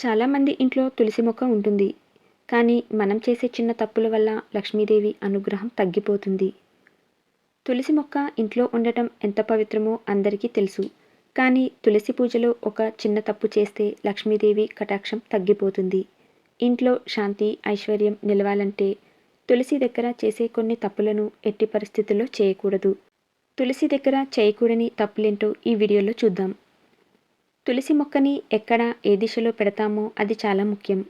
చాలామంది ఇంట్లో తులసి మొక్క ఉంటుంది. కానీ మనం చేసే చిన్న తప్పుల వల్ల లక్ష్మీదేవి అనుగ్రహం తగ్గిపోతుంది. తులసి మొక్క ఇంట్లో ఉండటం ఎంత పవిత్రమో అందరికీ తెలుసు. కానీ తులసి పూజలో ఒక చిన్న తప్పు చేస్తే లక్ష్మీదేవి కటాక్షం తగ్గిపోతుంది. ఇంట్లో శాంతి ఐశ్వర్యం నిలవాలంటే తులసి దగ్గర చేసే కొన్ని తప్పులను ఎట్టి పరిస్థితుల్లో చేయకూడదు. తులసి దగ్గర చేయకూడని తప్పులేంటో ఈ వీడియోలో చూద్దాం. తులసి మొక్కని ఎక్కడ ఏ దిశలో పెడతామో అది చాలా ముఖ్యం.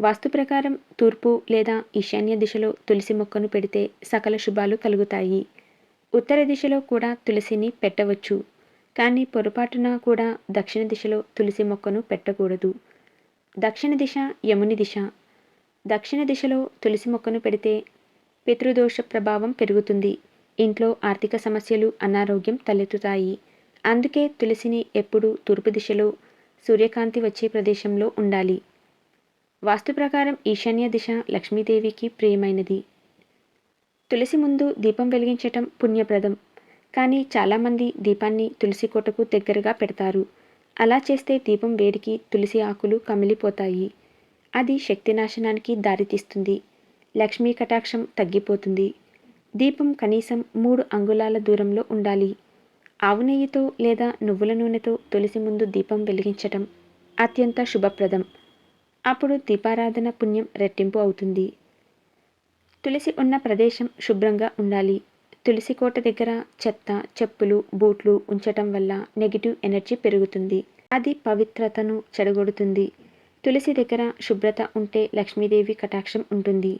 వాస్తు ప్రకారం తూర్పు లేదా ఈశాన్య దిశలో తులసి మొక్కను పెడితే సకల శుభాలు కలుగుతాయి. ఉత్తర దిశలో కూడా తులసిని పెట్టవచ్చు. కానీ పొరపాటున కూడా దక్షిణ దిశలో తులసి మొక్కను పెట్టకూడదు. దక్షిణ దిశ యముని దిశ. దక్షిణ దిశలో తులసి మొక్కను పెడితే పితృదోష ప్రభావం పెరుగుతుంది. ఇంట్లో ఆర్థిక సమస్యలు అనారోగ్యం తలెత్తుతాయి. అందుకే తులసిని ఎప్పుడూ తూర్పు దిశలో సూర్యకాంతి వచ్చే ప్రదేశంలో ఉండాలి. వాస్తు ప్రకారం ఈశాన్య దిశ లక్ష్మీదేవికి ప్రియమైనది. తులసి ముందు దీపం వెలిగించటం పుణ్యప్రదం. కానీ చాలామంది దీపాన్ని తులసి కోటకు దగ్గరగా పెడతారు. అలా చేస్తే దీపం వేడికి తులసి ఆకులు కమిలిపోతాయి. అది శక్తి నాశనానికి దారితీస్తుంది. లక్ష్మీ కటాక్షం తగ్గిపోతుంది. దీపం కనీసం మూడు అంగుళాల దూరంలో ఉండాలి. ఆవు నెయ్యితో లేదా నువ్వుల నూనెతో తులసి ముందు దీపం వెలిగించటం అత్యంత శుభప్రదం. అప్పుడు దీపారాధన పుణ్యం రెట్టింపు అవుతుంది. తులసి ఉన్న ప్రదేశం శుభ్రంగా ఉండాలి. తులసి కోట దగ్గర చెత్త చెప్పులు బూట్లు ఉంచటం వల్ల నెగిటివ్ ఎనర్జీ పెరుగుతుంది. అది పవిత్రతను చెడగొడుతుంది. తులసి దగ్గర శుభ్రత ఉంటే లక్ష్మీదేవి కటాక్షం ఉంటుంది.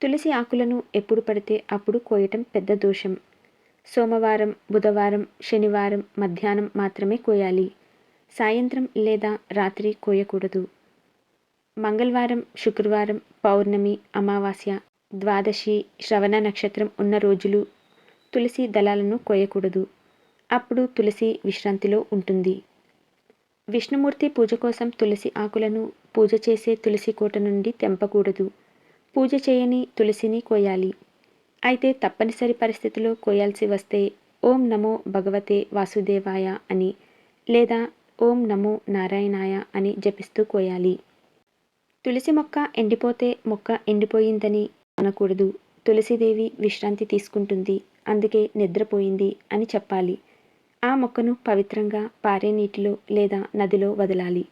తులసి ఆకులను ఎప్పుడు పడితే అప్పుడు కోయటం పెద్ద దోషం. సోమవారం బుధవారం శనివారం మధ్యాహ్నం మాత్రమే కోయాలి. సాయంత్రం లేదా రాత్రి కోయకూడదు. మంగళవారం శుక్రవారం పౌర్ణమి అమావాస్య ద్వాదశి శ్రవణ నక్షత్రం ఉన్న రోజులు తులసి దళాలను కోయకూడదు. అప్పుడు తులసి విశ్రాంతిలో ఉంటుంది. విష్ణుమూర్తి పూజ కోసం తులసి ఆకులను పూజ చేసే తులసి కోట నుండి తెంపకూడదు. పూజ చేయని తులసిని కోయాలి. అయితే తప్పనిసరి పరిస్థితిలో కోయాల్సి వస్తే ఓం నమో భగవతే వాసుదేవాయ అని లేదా ఓం నమో నారాయణాయ అని జపిస్తూ కోయాలి. తులసి మొక్క ఎండిపోతే మొక్క ఎండిపోయిందని అనకూడదు. తులసిదేవి విశ్రాంతి తీసుకుంటుంది. అందుకే నిద్రపోయింది అని చెప్పాలి. ఆ మొక్కను పవిత్రంగా పారే నీటిలో లేదా నదిలో వదలాలి.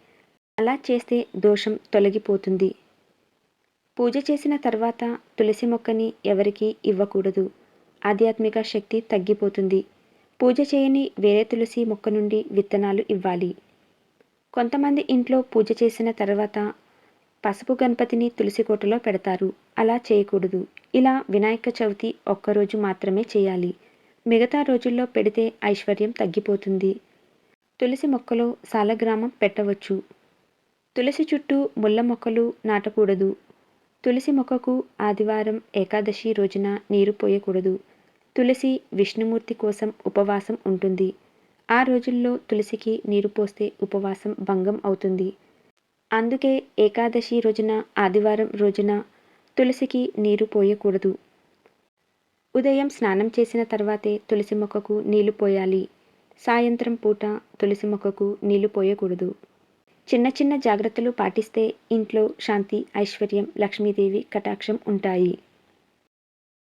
అలా చేస్తే దోషం తొలగిపోతుంది. పూజ చేసిన తర్వాత తులసి మొక్కని ఎవరికీ ఇవ్వకూడదు. ఆధ్యాత్మిక శక్తి తగ్గిపోతుంది. పూజ చేయని వేరే తులసి మొక్క నుండి విత్తనాలు ఇవ్వాలి. కొంతమంది ఇంట్లో పూజ చేసిన తర్వాత పసుపు గణపతిని తులసి కోటలో పెడతారు. అలా చేయకూడదు. ఇలా వినాయక చవితి ఒక్కరోజు మాత్రమే చేయాలి. మిగతా రోజుల్లో పెడితే ఐశ్వర్యం తగ్గిపోతుంది. తులసి మొక్కలో సాలగ్రామం పెట్టవచ్చు. తులసి చుట్టూ ముళ్ళ మొక్కలు నాటకూడదు. తులసి మొక్కకు ఆదివారం ఏకాదశి రోజున నీరు పోయకూడదు. తులసి విష్ణుమూర్తి కోసం ఉపవాసం ఉంటుంది. ఆ రోజుల్లో తులసికి నీరు పోస్తే ఉపవాసం భంగం అవుతుంది. అందుకే ఏకాదశి రోజున ఆదివారం రోజున తులసికి నీరు పోయకూడదు. ఉదయం స్నానం చేసిన తర్వాతే తులసి మొక్కకు నీళ్ళు పోయాలి. సాయంత్రం పూట తులసి మొక్కకు నీళ్ళు పోయకూడదు. చిన్న చిన్న జాగ్రత్తలు పాటిస్తే ఇంట్లో శాంతి ఐశ్వర్యం లక్ష్మీదేవి కటాక్షం ఉంటాయి.